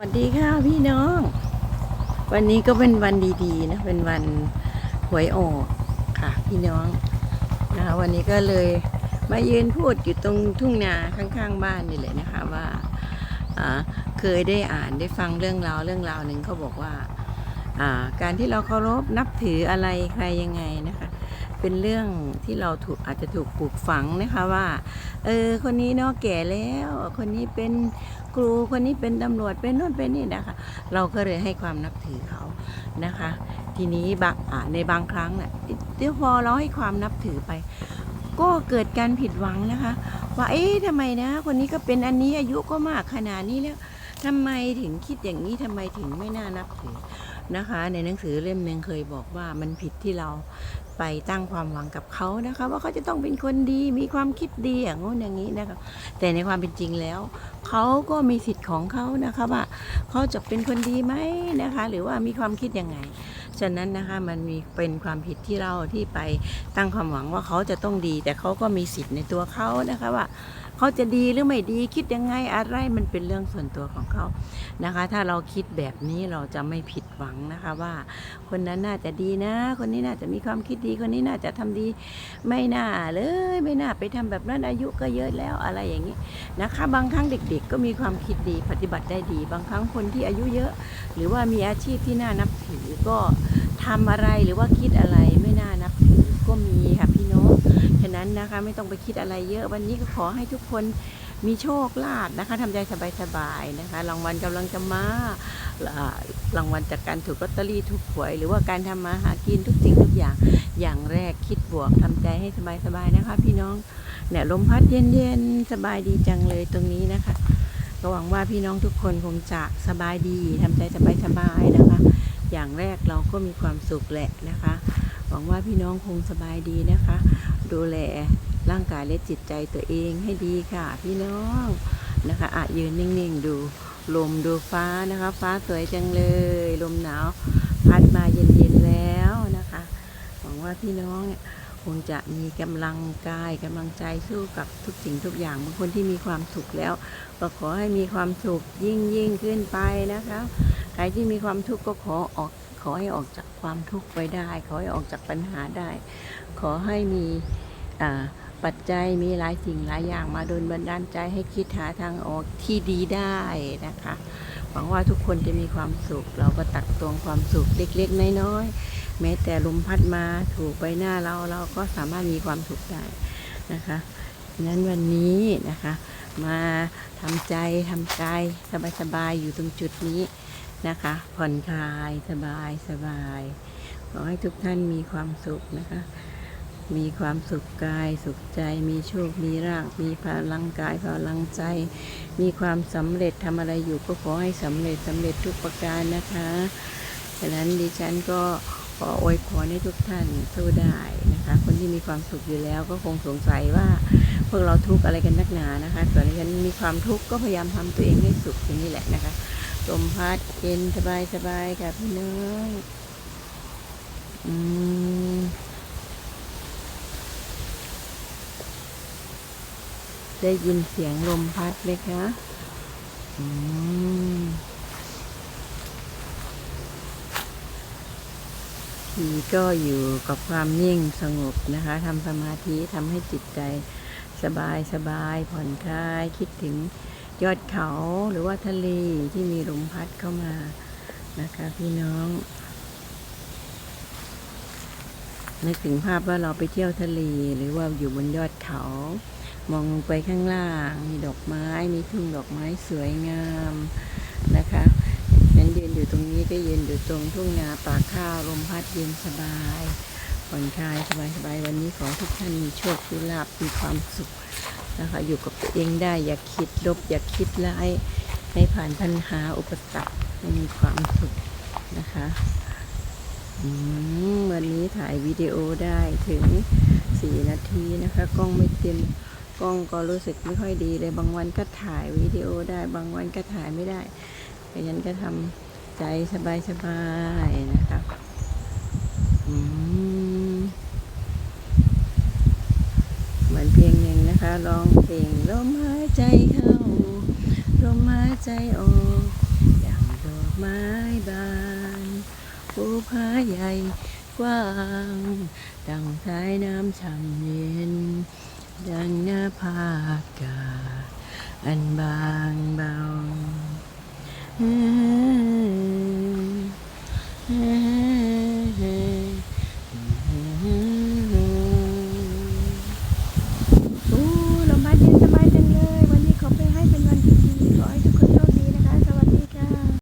สวัสดีค่ะพี่น้อง วันนี้ก็เป็นวันดีๆนะเป็นวันหวยออกค่ะ พี่น้องนะคะวันนี้ก็เลยมายืนพูดอยู่ตรงทุ่งนาข้างๆบ้านนี่แหละนะคะว่าเคยได้อ่านได้ฟังเรื่องราวเรื่องราวหนึ่งเขาบอกว่า การที่เราเคารพนับถืออะไรใครยังไงนะคะ เป็นเรื่องที่เราถูกอาจจะถูกปลูกฝังนะคะว่า เออ คนนี้เนาะแก่แล้ว คนนี้เป็นครู คนนี้เป็นตำรวจ เป็นโน่นเป็นนี่นะคะ เราก็เลยให้ความนับถือเขานะคะ ทีนี้บางในบางครั้งเนี่ยเดี๋ยวพอเราให้ความนับถือไป ก็เกิดการผิดหวังนะคะ ว่า เอ๊ะทำไมนะ คนนี้ก็เป็นอันนี้อายุก็มากขนาดนี้แล้วทำไมถึงคิดอย่างนี้ทำไมถึงไม่น่านับถือ นะคะ ในหนังสือเล่มหนึ่งเคยบอกว่ามันผิดที่เราไปตั้งความหวังกับเขานะคะ ว่าเขาจะต้องเป็นคนดีมีความคิดดีอย่างงู้นอย่างนี้นะคะแต่ในความเป็นจริงแล้วเขาก็มีสิทธิ์ของเขานะคะว่าเขาจะเป็นคนดีไหมนะคะ หรือว่ามีความคิดยังไงฉะนั้นนะคะมันมีเป็นความผิดที่เราที่ไปตั้งความหวังว่าเขาจะต้องดี แต่เขาก็มีสิทธิ์ในตัวเขานะคะว่า เขาจะดีหรือไม่ดีคิดยังไงอะไรมันเป็นเรื่องส่วนตัวของเขานะคะ ถ้าเราคิดแบบนี้เราจะไม่ผิดหวังนะคะว่า คนนั้นน่าจะดีนะ คนนี้น่าจะมีความคิดดีคนนี้น่าจะทำดี ไม่น่าเลย ไม่น่าไปทำแบบนั้นอายุก็เยอะแล้วอะไรอย่างนี้นะคะ บางครั้งเด็ก ๆ ก็มีความคิดดีปฏิบัติได้ดี บางครั้งคนที่อายุเยอะ หรือว่ามีอาชีพที่น่านับถือก็ทำอะไรหรือว่าคิดอะไรไม่น่านับถือ ก็มีค่ะพี่น้อง ฉะนั้นนะคะไม่ต้องไปคิดอะไรเยอะ วันนี้ก็ขอให้ทุกคนมีโชคลาภนะคะทำใจสบายๆนะคะ รางวัลกำลังจะมารางวัลจากการถูกลอตเตอรี่ถูกหวย หรือว่าการทำมาหากินทุกสิ่งทุกอย่าง อย่างแรกคิดบวกทำใจให้สบายๆนะคะ พี่น้อง เนี่ยลมพัดเย็นๆ สบายดีจังเลยตรงนี้นะคะ ก็หวังว่าพี่น้องทุกคนคงจะสบายดีทำใจสบายๆนะคะ อย่างแรกเราก็มีความสุขแหละนะคะ หวังว่าพี่น้องคงสบายดีนะคะ ดูแลร่างกายและจิตใจตัวเองให้ดีค่ะ พี่น้องนะคะอะยืนนิ่งๆดูลมดูฟ้านะคะ ฟ้าสวยจังเลย ลมหนาวพัดมาเย็นๆแล้วนะคะ หวังว่าพี่น้องเนี่ยคงจะมีกำลังกายกำลังใจสู้กับทุกสิ่งทุกอย่างบางคนที่มีความสุขแล้ว ก็ขอให้มีความสุขยิ่งยิ่งขึ้นไปนะคะ ใครที่มีความทุกข์ก็ขอออก ขอให้ออกจากความทุกข์ไปได้ ขอให้ออกจากปัญหาได้ ขอให้มีปัจจัยมีหลายสิ่งหลายอย่างมาดนบันดาลใจให้คิดหาทางออกที่ดีได้นะคะหวังว่าทุกคนจะมีความสุข เราก็ตักตวงความสุขเล็กๆน้อยๆแม้แต่ลมพัดมาถูกใบหน้าเราเราก็สามารถมีความสุขได้นะคะฉะนั้นวันนี้นะคะ มาทำใจทำกายสบายๆอยู่ตรงจุดนี้ นะคะ ผ่อนคลายสบายสบาย ขอให้ทุกท่านมีความสุขนะคะ มีความสุขกายสุขใจ มีโชค มีราก มีพลังกายพลังใจ มีความสำเร็จทำอะไรอยู่ก็ขอให้สำเร็จสำเร็จทุกประการนะคะฉะนั้นดิฉันก็ขออวยพรให้ทุกท่านสู้ได้นะคะ คนที่มีความสุขอยู่แล้วก็คงสงสัยว่าพวกเราทุกข์อะไรกันนักหนานะคะ ส่วนดิฉันมีความทุกข์ก็พยายามทำตัวเองให้สุขอย่างนี้แหละนะคะ ลมพัดเย็นสบายสบายค่ะพี่น้องอืมได้ยินเสียงลมพัดไหมคะอืมผีก็อยู่กับความนิ่งสงบนะคะทำสมาธิทำให้จิตใจสบายสบายผ่อนคลายคิดถึง ยอดเขาหรือว่าทะเลที่มีลมพัดเข้ามานะคะพี่น้องนึกถึงภาพว่าเราไปเที่ยวทะเลหรือว่าอยู่บนยอดเขา มองลงไปข้างล่าง มีดอกไม้มีทุ่งดอกไม้สวยงามนะคะฉันยืนอยู่ตรงนี้ก็ยืนอยู่ตรงทุ่งนาป่าข้าวลมพัดเย็นสบายผ่อนคลายสบายสบายวันนี้ขอทุกท่านมีโชคมีลาภมีความสุข นะคะ อยู่กับตัวเองได้อย่าคิดลบ อย่าคิดร้ายให้ผ่านปัญหาอุปสรรคให้มีความสุขนะคะวันนี้ถ่ายวิดีโอได้ถึงสี่นาทีนะคะ กล้องไม่เต็มกล้องก็รู้สึกไม่ค่อยดีเลยบางวันก็ถ่ายวิดีโอได้บางวันก็ถ่ายไม่ได้เพราะฉะนั้นก็ทำใจสบายๆนะครับอืม ร้องเพลงลมหายใจเข้าลมหายใจออกอย่างดอกไม้บานภูผาใหญ่กว้างดังท้ายน้ำช่ำเย็น ดังหน้าผากาอันบางเบา